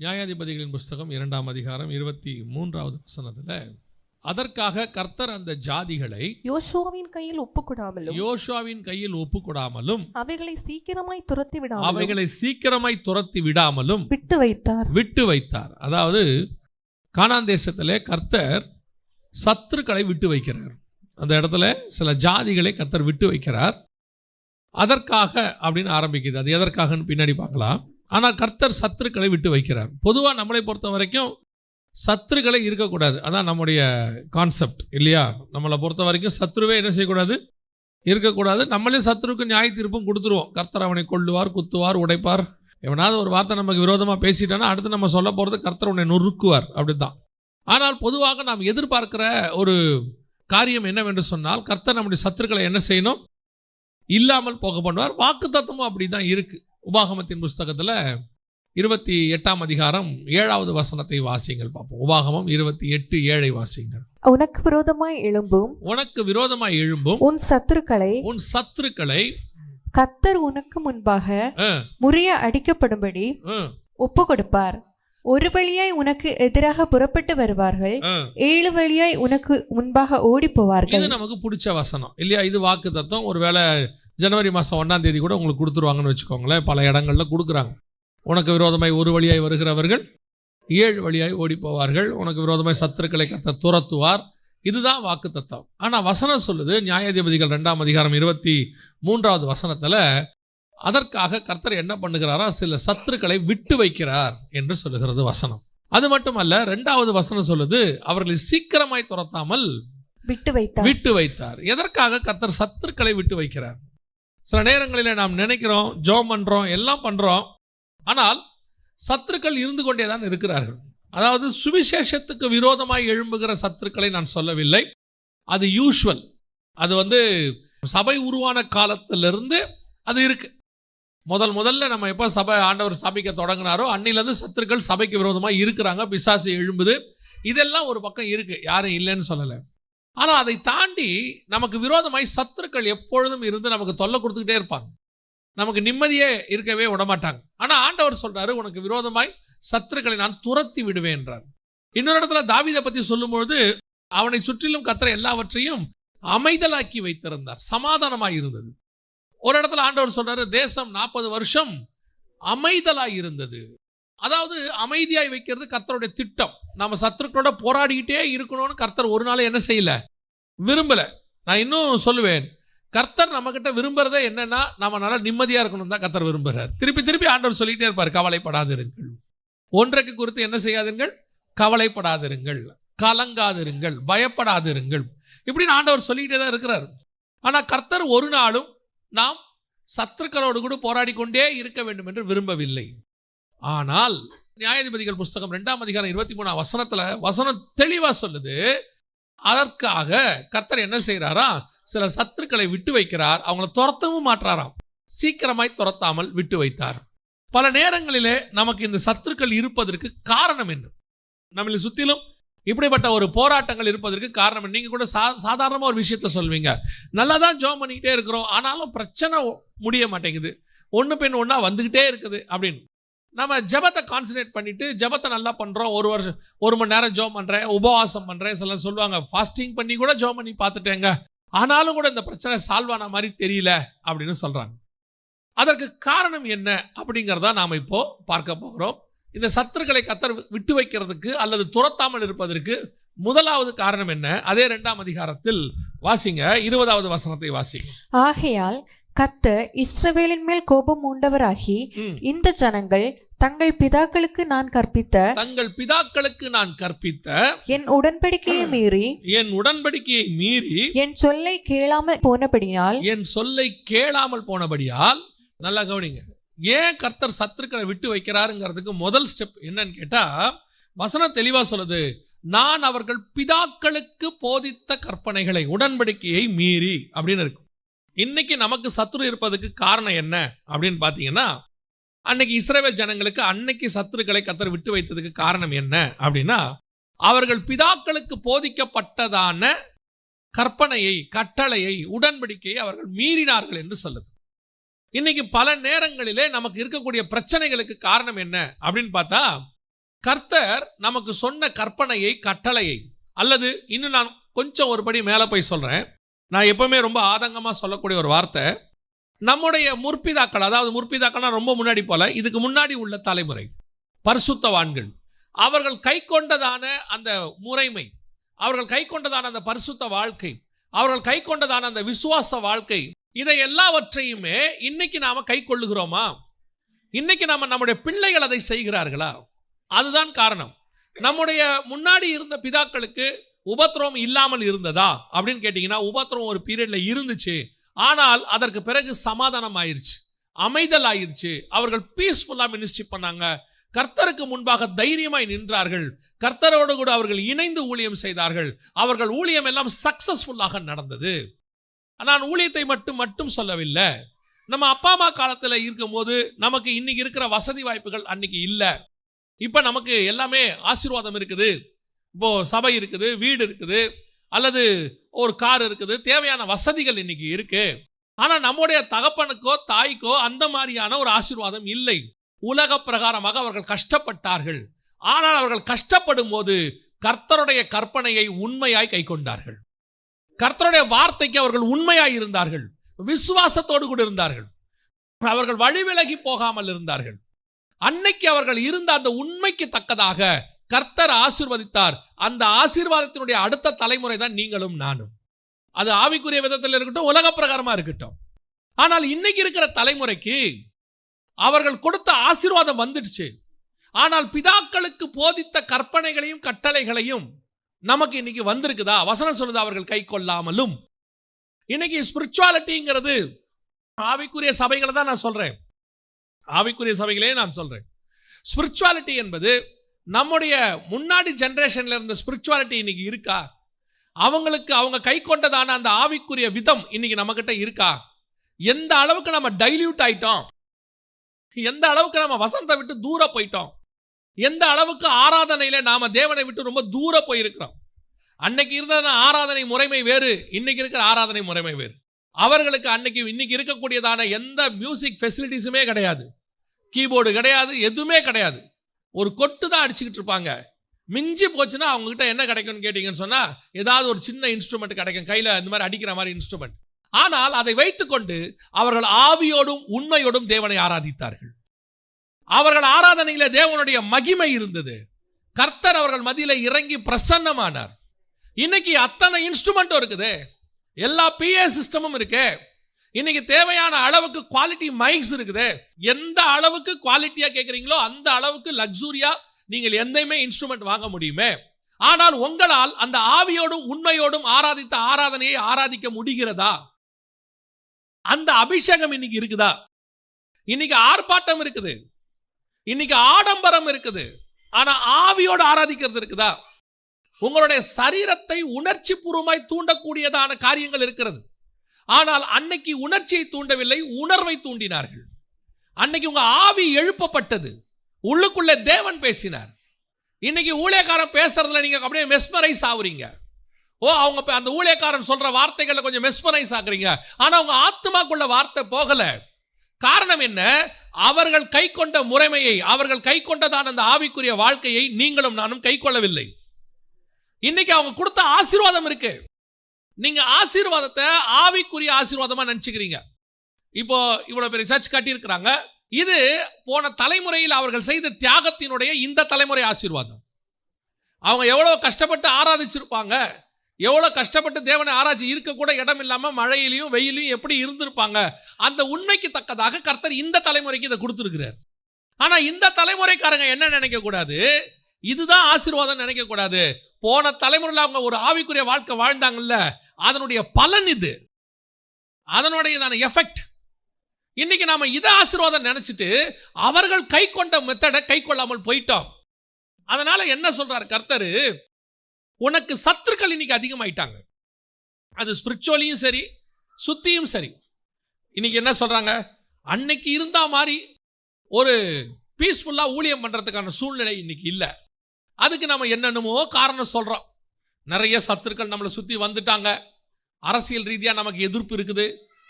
நியாயாதிபதிகளின் புஸ்தகம் இரண்டாம் அதிகாரம் இருபத்தி மூன்றாவது வசனத்துல அதற்காக கர்த்தர் அந்த ஜாதிகளை யோசுவாவின் கையில் ஒப்புக்கொடாமலும் யோசுவாவின் கையில் ஒப்புக்கொடாமலும் அவைகளை சீக்கிரமாய் துரத்தி விடாமலும் அவைகளை சீக்கிரமாய் துரத்தி விடாமலும் விட்டு வைத்தார். விட்டு வைத்தார். அதாவது கானான் தேசத்திலே கர்த்தர் சத்துருக்களை விட்டு வைக்கிறார். அந்த இடத்துல சில ஜாதிகளை கர்த்தர் விட்டு வைக்கிறார். அதற்காக அப்படின்னு ஆரம்பிக்குது. அது எதற்காகன்னு பின்னாடி பார்க்கலாம். ஆனால் கர்த்தர் சத்துருக்களை விட்டு வைக்கிறார். பொதுவாக நம்மளை பொறுத்த வரைக்கும் சத்துருக்களை இருக்கக்கூடாது. அதான் நம்முடைய கான்செப்ட் இல்லையா? நம்மளை பொறுத்த வரைக்கும் சத்ருவே என்ன செய்யக்கூடாது? இருக்கக்கூடாது. நம்மளே சத்ருக்கு நியாய தீர்ப்பும் கொடுத்துருவோம். கர்த்தர் அவனை கொள்ளுவார் குத்துவார் உடைப்பார். எவனாவது ஒரு வார்த்தை நமக்கு விரோதமாக பேசிட்டானா அடுத்து நம்ம சொல்ல போகிறது கர்த்தர் உன்னை நொறுக்குவார். அப்படிதான் ஆனால் பொதுவாக நாம் எதிர்பார்க்கிற ஒரு காரியம் என்னவென்று சொன்னால் கர்த்தர் நம்முடைய சத்துருக்களை என்ன செய்யணும்? இல்லாமல் போக பண்ணுவார். வாக்கு தத்துவமும் அப்படி தான் இருக்குது உபாகமத்தின் புஸ்தகத்தில் இருபத்தி எட்டாம் அதிகாரம் ஏழாவது வசனத்தை வாசிங்கள் பார்ப்போம். உபாகமம் இருபத்தி எட்டு ஏழை வாசிங்கள் உனக்கு விரோதமாய் எழும்பும். உனக்கு விரோதமாய் எழும்பும். உன் சத்துருக்களை உன் சத்துருக்களை கத்தர் உனக்கு முன்பாக முறிய அடிக்கப்படும்படி ஒப்பு கொடுப்பார் ஒரு வழியாய் உனக்கு எதிராக புறப்பட்டு வருவார்கள். ஏழு வழியாய் உனக்கு முன்பாக ஓடி போவார்கள் இது நமக்கு பிடிச்ச வசனம். இல்லையா? இது வாக்கு தத்துவம். ஒருவேளை ஜனவரி மாதம் ஒன்றாம் தேதி கூட உங்களுக்கு கொடுத்துருவாங்கன்னு வச்சுக்கோங்களேன். பல இடங்கள்ல கொடுக்குறாங்க. உனக்கு விரோதமாய் ஒரு வழியாய் வருகிறவர்கள் ஏழு வழியாய் ஓடி போவார்கள் உனக்கு விரோதமாய் சத்துருக்களை கத்த துரத்துவார். இதுதான் வாக்கு தத்துவம் ஆனால் வசனம் சொல்லுது நியாயாதிபதிகள் ரெண்டாம் அதிகாரம் இருபத்தி மூன்றாவது வசனத்தில் அதற்காக கர்த்தர் என்ன பண்ணுகிறாரா? சில சத்துருக்களை விட்டு வைக்கிறார் என்று சொல்லுகிறது வசனம். அது மட்டுமல்ல ரெண்டாவது வசனம் சொல்லுது அவர்களை சீக்கிரமாய் துரத்தாமல் விட்டு வைத்தார். விட்டு வைத்தார். எதற்காக கர்த்தர் சத்துருக்களை விட்டு வைக்கிறார்? சில நேரங்களில் நாம் நினைக்கிறோம் ஜோம் பண்ணுறோம் எல்லாம் பண்ணுறோம் ஆனால் சத்துருக்கள் இருந்து கொண்டே தான் இருக்கிறார்கள். அதாவது சுவிசேஷத்துக்கு விரோதமாக எழும்புகிற சத்துருக்களை நான் சொல்லவில்லை. அது யூஷுவல் அது வந்து சபை உருவான காலத்திலிருந்து அது இருக்குது முதல் முதல்ல நம்ம எப்போ சபை ஆண்டவர் சபைக்க தொடங்கினாரோ அன்னிலேருந்து சத்துருக்கள் சபைக்கு விரோதமாக இருக்கிறாங்க பிசாசு எழும்புது. இதெல்லாம் ஒரு பக்கம் இருக்குது யாரும் இல்லைன்னு சொல்லலை. ஆனால் அதை தாண்டி நமக்கு விரோதமாய் சத்துருக்கள் எப்பொழுதும் இருந்து நமக்கு தொல்லை கொடுத்துக்கிட்டே இருப்பாங்க. நமக்கு நிம்மதியே இருக்கவே விடமாட்டாங்க. ஆனால் ஆண்டவர் சொல்கிறாரு உனக்கு விரோதமாய் சத்துருக்களை நான் துரத்தி விடுவேன் என்றார் இன்னொரு இடத்துல தாவிதை பற்றி சொல்லும்பொழுது அவனை சுற்றிலும் கத்துற எல்லாவற்றையும் அமைதலாக்கி வைத்திருந்தார். சமாதானமாக இருந்தது. ஒரு இடத்துல ஆண்டவர் சொல்றாரு தேசம் நாற்பது வருஷம் அமைதலாய் இருந்தது. அதாவது அமைதியாய் வைக்கிறது கர்த்தருடைய திட்டம். நம்ம சத்துருக்களோட போராடிக்கிட்டே இருக்கணும்னு கர்த்தர் ஒரு நாள் என்ன செய்யல? விரும்பலை. நான் இன்னும் சொல்லுவேன் கர்த்தர் நம்மக்கிட்ட விரும்புகிறதே விரும்புறதே நம்ம நல்லா நிம்மதியாக இருக்கணும் தான் கர்த்தர் விரும்புகிறார் திருப்பி திருப்பி ஆண்டவர் சொல்லிகிட்டே இருப்பார் கவலைப்படாதிருங்கள். ஒன்றைக்கு குறித்து என்ன செய்யாதீர்கள் கவலைப்படாதிருங்கள் கலங்காதிருங்கள் பயப்படாதிருங்கள். இப்படின்னு ஆண்டவர் சொல்லிக்கிட்டே தான் இருக்கிறார். ஆனால் கர்த்தர் ஒரு நாளும் நாம் சத்துருக்களோடு கூட போராடி கொண்டே இருக்க வேண்டும் என்று விரும்பவில்லை. ஆனால் நியாயாதிபதிகள் புஸ்தகம் ரெண்டாம் அதிகாரம் இருபத்தி மூணாம் வசனத்தில் வசனம் தெளிவாக சொல்லுது அதற்காக கர்த்தர் என்ன செய்கிறாரா? சில சத்துருக்களை விட்டு வைக்கிறார். அவங்கள துரத்தவும் மாற்றாராம். சீக்கிரமாய் துரத்தாமல் விட்டு வைத்தார். பல நேரங்களிலே நமக்கு இந்த சத்துருக்கள் இருப்பதற்கு காரணம் என்ன? நம்மளை சுற்றிலும் இப்படிப்பட்ட ஒரு போராட்டங்கள் இருப்பதற்கு காரணம் என்ன? கூட சா சாதாரணமாக ஒரு விஷயத்த சொல்வீங்க. நல்லா தான் ஜோம் பண்ணிக்கிட்டே இருக்கிறோம். ஆனாலும் பிரச்சனை முடிய மாட்டேங்குது. ஒன்று பெண் ஒன்றா வந்துக்கிட்டே இருக்குது அப்படின்னு. நம்ம ஜெபத்தை கான்சன்ட்ரேட் பண்ணிட்டு ஜெபத்தை நல்லா பண்றோம். ஒரு வருஷம் ஒரு மணி நேரம் ஜோம் பண்றேன் உபவாசம் பண்றேன் சிலர் சொல்லுவாங்க. ஃபாஸ்டிங் பண்ணி கூட ஜோம் பண்ணி பார்த்துட்டேங்க. ஆனாலும் கூட இந்த பிரச்சனை சால்வ் ஆன மாதிரி தெரியல அப்படின்னு சொல்றாங்க. அதற்கு காரணம் என்ன அப்படிங்கிறத நாம இப்போ பார்க்க போகிறோம். இந்த சத்துருக்களை கத்தர் விட்டு வைக்கிறதுக்கு அல்லது துரத்தாமல் இருப்பதற்கு முதலாவது காரணம் என்ன? அதே ரெண்டாம் அதிகாரத்தில் வாசிங்க. இருபதாவது வசனத்தை வாசிங்க. ஆகையால் கத்தர் இஸ்ரவேலின் மேல் கோபம் உண்டவராகி. இந்த ஜனங்கள் தங்கள் பிதாக்களுக்கு நான் கற்பித்த தங்கள் பிதாக்களுக்கு நான் கற்பித்த என் உடன்படிக்கையை மீறி என் உடன்படிக்கையை மீறி என் சொல்லை கேளாமல் போனபடியால் என் சொல்லை கேளாமல் போனபடியால் நல்லா கவனிங்க ஏன் கர்த்தர் சத்துருக்களை விட்டு வைக்கிறாருங்கிறதுக்கு முதல் ஸ்டெப் என்னன்னு கேட்டா வசனம் தெளிவா சொல்லுது நான் அவர்கள் பிதாக்களுக்கு போதித்த கற்பனைகளை உடன்படிக்கையை மீறி அப்படின்னு இருக்கு இன்னைக்கு நமக்கு சத்துரு இருப்பதுக்கு காரணம் என்ன அப்படின்னு பார்த்தீங்கன்னா அன்னைக்கு இஸ்ரேவேல் ஜனங்களுக்கு அன்னைக்கு சத்துருக்களை கத்தர் விட்டு வைத்ததுக்கு காரணம் என்ன அப்படின்னா அவர்கள் பிதாக்களுக்கு போதிக்கப்பட்டதான கற்பனையை கட்டளையை உடன்படிக்கையை அவர்கள் மீறினார்கள் என்று சொல்லுது. இன்னைக்கு பல நேரங்களிலே நமக்கு இருக்கக்கூடிய பிரச்சனைகளுக்கு காரணம் என்ன அப்படின்னு பார்த்தா கர்த்தர் நமக்கு சொன்ன கற்பனையை கட்டளையை அல்லது இன்னும் நான் கொஞ்சம் ஒரு படி மேலே போய் சொல்கிறேன் நான் எப்பவுமே ரொம்ப ஆதங்கமாக சொல்லக்கூடிய ஒரு வார்த்தை. நம்முடைய முற்பிதாக்கள் அதாவது முற்பிதாக்கள்னா ரொம்ப முன்னாடி போல இதுக்கு முன்னாடி உள்ள தலைமுறை பரிசுத்தவான்கள். அவர்கள் கை கொண்டதான அந்த முறைமை அவர்கள் கை கொண்டதான அந்த பரிசுத்த வாழ்க்கை அவர்கள் கை கொண்டதான அந்த விசுவாச வாழ்க்கை இதை எல்லாவற்றையுமே இன்னைக்கு நாம் கை கொள்ளுகிறோமா? இன்னைக்கு நாம் நம்முடைய பிள்ளைகள் அதை செய்கிறார்களா? அதுதான் காரணம். நம்முடைய முன்னாடி இருந்த பிதாக்களுக்கு உபத்திரவம் இல்லாமல் இருந்ததா? அப்படின்னு கேட்டிங்கன்னா உபத்திரவம் ஒரு பீரியடில் இருந்துச்சு. ஆனால் அதற்கு பிறகு சமாதானம் ஆயிருச்சு. அமைதல் ஆயிடுச்சு அவர்கள் பீஸ்ஃபுல்லாக மினிஸ்ட்ரி பண்ணாங்க. கர்த்தருக்கு முன்பாக தைரியமாய் நின்றார்கள். கர்த்தரோடு கூட அவர்கள் இணைந்து ஊழியம் செய்தார்கள். அவர்கள் ஊழியம் எல்லாம் சக்சஸ்ஃபுல்லாக நடந்தது. நான் ஊழியத்தை மட்டும் மட்டும் சொல்லவில்லை. நம்ம அப்பா அம்மா காலத்தில் இருக்கும்போது நமக்கு இன்னைக்கு இருக்கிற வசதி வாய்ப்புகள் அன்னைக்கு இல்லை. இப்போ நமக்கு எல்லாமே ஆசீர்வாதம் இருக்குது. இப்போது சபை இருக்குது வீடு இருக்குது அல்லது ஒரு கார் இருக்குது தேவையான வசதிகள் இன்னைக்கு இருக்கு. ஆனால் நம்முடைய தகப்பனுக்கோ தாய்க்கோ அந்த மாதிரியான ஒரு ஆசீர்வாதம் இல்லை. உலக பிரகாரமாக அவர்கள் கஷ்டப்பட்டார்கள். ஆனால் அவர்கள் கஷ்டப்படும் போது கர்த்தருடைய கற்பனையை உண்மையாய் கை கொண்டார்கள். கர்த்தருடைய வார்த்தைக்கு அவர்கள் உண்மையாய் இருந்தார்கள். விசுவாசத்தோடு கூட இருந்தார்கள். அவர்கள் வழிவிலகி போகாமல் இருந்தார்கள். அன்னைக்கு அவர்கள் இருந்த அந்த உண்மைக்கு தக்கதாக கர்த்தர் ஆசிர்வதித்தார். அந்த ஆசீர்வாதத்தினுடைய அடுத்த தலைமுறை தான் நீங்களும் நானும். அது ஆவிக்குரிய விதத்தில் இருக்கட்டும் உலக பிரகாரமாக இருக்கட்டும். ஆனால் இன்னைக்கு இருக்கிற தலைமுறைக்கு அவர்கள் கொடுத்த ஆசீர்வாதம் வந்துடுச்சு. ஆனால் பிதாக்களுக்கு போதித்த கற்பனைகளையும் கட்டளைகளையும் நமக்கு இன்னைக்கு வந்திருக்குதா? வசனம் சொல்லுது அவர்கள் கை கொள்ளாமலும். இன்னைக்கு ஸ்பிரிச்சுவாலிட்டிங்கிறது ஆவிக்குரிய சபைகளை தான் நான் சொல்றேன். ஆவிக்குரிய சபைகளே நான் சொல்றேன். ஸ்பிரிச்சுவாலிட்டி என்பது நம்முடைய முன்னாடி ஜென்ரேஷனில் இருந்த ஸ்பிரிச்சுவாலிட்டி இன்னைக்கு இருக்கா? அவங்களுக்கு அவங்க கை கொண்டதான அந்த ஆவிக்குரிய விதம் இன்னைக்கு நம்மக்கிட்ட இருக்கா? எந்த அளவுக்கு நம்ம டைல்யூட் ஆயிட்டோம்? எந்த அளவுக்கு நம்ம வசந்த விட்டு தூர போயிட்டோம்? எந்த அளவுக்கு ஆராதனையில நாம தேவனை விட்டு ரொம்ப தூர போயிருக்கிறோம்? அன்னைக்கு இருந்த ஆராதனை முறைமை வேறு இன்னைக்கு இருக்கிற ஆராதனை முறைமை வேறு. அவர்களுக்கு அன்னைக்கு இன்னைக்கு இருக்கக்கூடியதான எந்த மியூசிக் ஃபெசிலிட்டிஸுமே கிடையாது. கீபோர்டு கிடையாது எதுவுமே கிடையாது. ஒரு கொட்டு தான் அடிச்சுக்கிட்டு இருப்பாங்க. மிஞ்சி போச்சுன்னா அவங்ககிட்ட என்ன கிடைக்கும்னு கேட்டிங்கன்னு சொன்னால் ஏதாவது ஒரு சின்ன இன்ஸ்ட்ருமெண்ட் கிடைக்கும். கையில் இந்த மாதிரி அடிக்கிற மாதிரி இன்ஸ்ட்ருமெண்ட் ஆனால் அதை வைத்துக்கொண்டு அவர்கள் ஆவியோடும் உண்மையோடும் தேவனை ஆராதித்தார்கள். அவர்கள் ஆராதனையில் தேவனுடைய மகிமை இருந்தது. கர்த்தர் அவர்கள் மதியில் இறங்கி பிரசன்னமானார். இன்னைக்கு அத்தனை இன்ஸ்ட்ருமெண்ட்டும் இருக்குது. எல்லா பிஏ சிஸ்டமும் இருக்குது இன்னைக்கு தேவையான அளவுக்கு குவாலிட்டி மைக்ஸ் இருக்குது. எந்த அளவுக்கு குவாலிட்டியா கேட்குறீங்களோ அந்த அளவுக்கு லக்ஸூரியா நீங்கள் எந்தையுமே இன்ஸ்ட்ருமெண்ட் வாங்க முடியுமே. ஆனால் உங்களால் அந்த ஆவியோடும் உண்மையோடும் ஆராதித்த ஆராதனையை ஆராதிக்க முடிகிறதா? அந்த அபிஷேகம் இன்னைக்கு இருக்குதா? இன்னைக்கு ஆர்ப்பாட்டம் இருக்குது. இன்னைக்கு ஆடம்பரம் இருக்குது. ஆனா ஆவியோடு ஆராதிக்கிறது இருக்குதா? உங்களுடைய சரீரத்தை உணர்ச்சி பூர்வமாய் தூண்டக்கூடியதான காரியங்கள் இருக்கிறது. ஆனால் அன்னைக்கு உணர்ச்சியை தூண்டவில்லை உணர்வை தூண்டினார்கள். அன்னைக்கு உங்க ஆவி எழுப்பப்பட்டது. உள்ளுக்குள்ளே தேவன் பேசினார். இன்னைக்கு ஊழியக்காரன் பேசுறதுல நீங்க அப்படியே மெஸ்மரைஸ் ஆகுறீங்க ஓ அவங்க இப்போ அந்த ஊழியக்காரன் சொல்ற வார்த்தைகளை கொஞ்சம் மெஸ்மரைஸ் ஆகுறீங்க ஆனா அவங்க ஆத்மாக்குள்ள வார்த்தை போகல. காரணம் என்ன? அவர்கள் கை கொண்ட முறைமையை அவர்கள் கை கொண்டதான அந்த ஆவிக்குரிய வாழ்க்கையை நீங்களும் நானும் கை கொள்ளவில்லை. இன்னைக்கு அவங்க கொடுத்த ஆசீர்வாதம் இருக்கு. நீங்கள் ஆசீர்வாதத்தை ஆவிக்குரிய ஆசீர்வாதமாக நினச்சிக்கிறீங்க. இப்போ இவ்வளோ பெரிய சர்ச் கட்டியிருக்கிறாங்க. இது போன தலைமுறையில் அவர்கள் செய்த தியாகத்தினுடைய இந்த தலைமுறை ஆசீர்வாதம். அவங்க எவ்வளோ கஷ்டப்பட்டு ஆராதிச்சிருப்பாங்க. எவ்வளோ கஷ்டப்பட்டு தேவனை ஆராய்ச்சி இருக்கக்கூட இடம் இல்லாமல் மழையிலையும் வெயிலையும் எப்படி இருந்திருப்பாங்க. அந்த உண்மைக்கு தக்கதாக கர்த்தர் இந்த தலைமுறைக்கு இதை கொடுத்துருக்கிறார். ஆனால் இந்த தலைமுறைக்காரங்க என்ன நினைக்கக்கூடாது இதுதான் ஆசீர்வாதம் நினைக்கக்கூடாது போன தலைமுறையில் அவங்க ஒரு ஆவிக்குரிய வாழ்க்கை வாழ்ந்தாங்கல்ல அதனுடைய பலன் இது. அதனுடையதான எஃபெக்ட் இன்னைக்கு நாம இதை ஆசீர்வாதம் நினைச்சிட்டு அவர்கள் கை கொண்ட மெத்தடை கை கொள்ளாமல் போயிட்டோம். அதனால என்ன சொல்றார் கர்த்தர்? உனக்கு சத்துருக்கள் இன்னைக்கு அதிகமாயிட்டாங்க. அது ஸ்பிரிச்சுவலியும் சரி சுத்தியும் சரி. இன்னைக்கு என்ன சொல்றாங்க? அன்னைக்கு இருந்தா மாதிரி ஒரு பீஸ்ஃபுல்லாக ஊழியம் பண்ணுறதுக்கான சூழ்நிலை இன்னைக்கு இல்லை. அதுக்கு நம்ம என்னென்னமோ காரணம் சொல்கிறோம் நிறைய சத்துருக்கள் நம்மளை சுற்றி வந்துட்டாங்க. அரசியல் ரீதியாக நமக்கு எதிர்ப்பு இருக்குது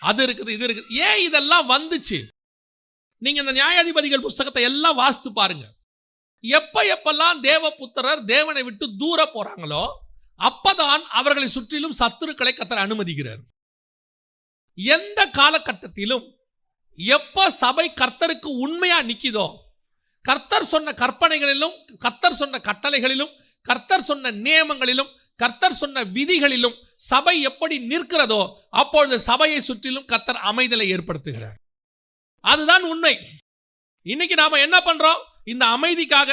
அது இருக்குது இது இருக்குது. ஏன் இதெல்லாம் வந்துச்சு? நீங்கள் இந்த நியாயாதிபதிகள் புஸ்தகத்தை எல்லாம் வாசித்து பாருங்க. எப்போ எப்பெல்லாம் தேவபுத்திரர் தேவனை விட்டு தூர போகிறாங்களோ அப்பதான் அவர்களை சுற்றிலும் சத்துருக்களை கத்தர் அனுமதிக்கிறார். எந்த காலகட்டத்திலும் எப்போ சபை கர்த்தருக்கு உண்மையாக நிற்கிதோ கர்த்தர் சொன்ன கற்பனைகளிலும் கர்த்தர் சொன்ன கட்டளைகளிலும் கர்த்தர் சொன்ன நியமங்களிலும் கர்த்தர் சொன்ன விதிகளிலும் சபை எப்படி நிற்கிறதோ அப்பொழுது சபையை சுற்றிலும் கர்த்தர் அமைதலை ஏற்படுத்துகிறார். அதுதான் உண்மை. இன்னைக்கு நாம என்ன பண்றோம்? இந்த அமைதிக்காக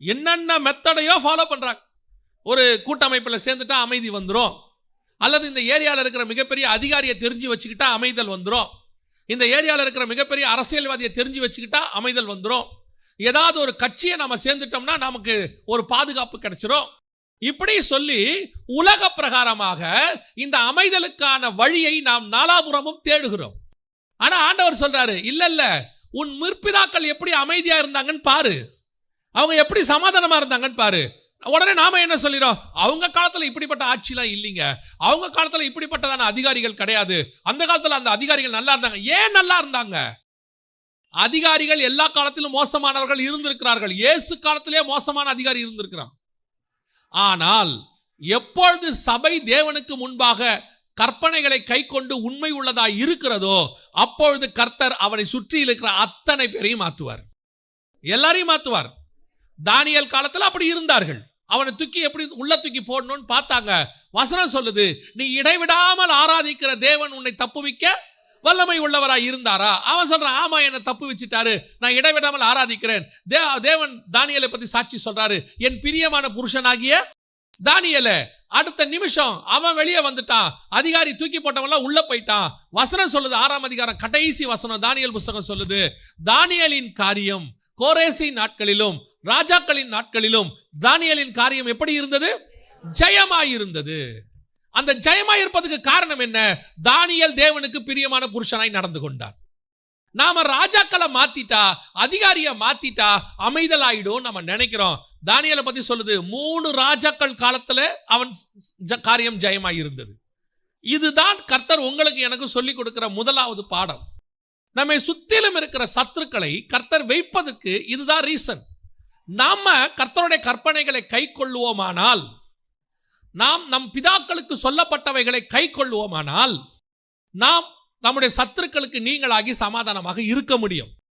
என்னென்ன மெத்தடையோ ஃபாலோ பண்றாங்க. ஒரு கூட்டமைப்பில் சேர்ந்துட்டா அமைதி வந்துடும் அல்லது இந்த ஏரியாவில் இருக்கிற மிகப்பெரிய அதிகாரியை தெரிஞ்சு வச்சுக்கிட்டா அமைதல் வந்துடும் இந்த ஏரியாவில் இருக்கிற மிகப்பெரிய அரசியல்வாதியை தெரிஞ்சு வச்சுக்கிட்டா அமைதல் வந்துடும் ஏதாவது ஒரு கட்சியை நம்ம சேர்ந்துட்டோம்னா நமக்கு ஒரு பாதுகாப்பு கிடைச்சிரும். இப்படி சொல்லி உலக பிரகாரமாக இந்த அமைதலுக்கான வழியை நாம் நாலாபுரமும் தேடுகிறோம். ஆனா ஆண்டவர் சொல்றாரு இல்ல இல்ல உன் முற்பிதாக்கள் எப்படி அமைதியா இருந்தாங்கன்னு பாரு. அவங்க எப்படி சமாதானமா இருந்தாங்கன்னு பாரு. உடனே நாம என்ன சொல்லிடும் அவங்க காலத்துல இப்படிப்பட்ட ஆட்சிலாம் இல்லைங்க. அவங்க காலத்துல இப்படிப்பட்டதான அதிகாரிகள் கிடையாது. அந்த காலத்துல அந்த அதிகாரிகள் நல்லா இருந்தாங்க. ஏன் நல்லா இருந்தாங்க? அதிகாரிகள் எல்லா காலத்திலும் மோசமானவர்கள் இருந்திருக்கிறார்கள். இயேசு காலத்திலே மோசமான அதிகாரி இருந்திருக்கிறான். ஆனால் எப்பொழுது சபை தேவனுக்கு முன்பாக கற்பனைகளை கை கொண்டு உண்மை உள்ளதா இருக்கிறதோ அப்பொழுது கர்த்தர் அவனை சுற்றி இருக்கிற அத்தனை பேரையும் மாற்றுவார். எல்லாரையும் மாத்துவார் தானியல் காலத்துல அப்படி இருந்தார்கள். அவனை தூக்கி எப்படி உள்ள தூக்கி போடணும்னு பார்த்தாங்க. வசனம் சொல்லுது நீ இடைவிடாமல் ஆராதிக்கிற தேவன் உன்னை தப்புவிக்க வல்லமை உள்ளவராய் இருந்தாரா? அவன் சொல்றான் ஆமா என்னை தப்பு வச்சுட்டாரு. நான் இடைவிடாமல் ஆராதிக்கிறேன். தே தேவன் தானியலை பத்தி சாட்சி சொல்றாரு. என் பிரியமான புருஷனாகிய தானியலை அடுத்த நிமிஷம் அவன் வெளியே வந்துட்டான். அதிகாரி தூக்கி போட்டவன்லாம் உள்ள போயிட்டான். வசனம் சொல்லுது ஆறாம் அதிகாரம் கடைசி வசனம் தானியல் புஸ்தகம் சொல்லுது. தானியலின் காரியம் கோரேசி நாட்களிலும் ராஜாக்களின் நாட்களிலும் தானியலின் காரியம் எப்படி இருந்தது? ஜெயமாயிருந்தது. அந்த ஜெயமாக இருப்பதுக்கு காரணம் என்ன? தானியல் தேவனுக்கு பிரியமான புருஷனாய் நடந்து கொண்டார் நாம ராஜாக்களை மாத்திட்டா அதிகாரியை மாத்திட்டா அமைதலாயிடும் நம்ம நினைக்கிறோம். தானியலை பத்தி சொல்லுது மூணு ராஜாக்கள் காலத்துல அவன் ஜ- காரியம் ஜெயமாய் இருந்தது. இதுதான் கர்த்தர் உங்களுக்கு எனக்கு சொல்லி கொடுக்கிற முதலாவது பாடம். நம்மை சுத்திலும் இருக்கிற சத்துருக்களை கர்த்தர் வைப்பதற்கு இதுதான் ரீசன் நாம கர்த்தருடைய கற்பனைகளை கை கொள்ளுவோமானால் நாம் நம் பிதாக்களுக்கு சொல்லப்பட்டவைகளை கை கொள்ளுவோமானால் நாம் நம்முடைய சத்துருக்களுக்கு நீங்களாகி சமாதானமாக இருக்க முடியும்.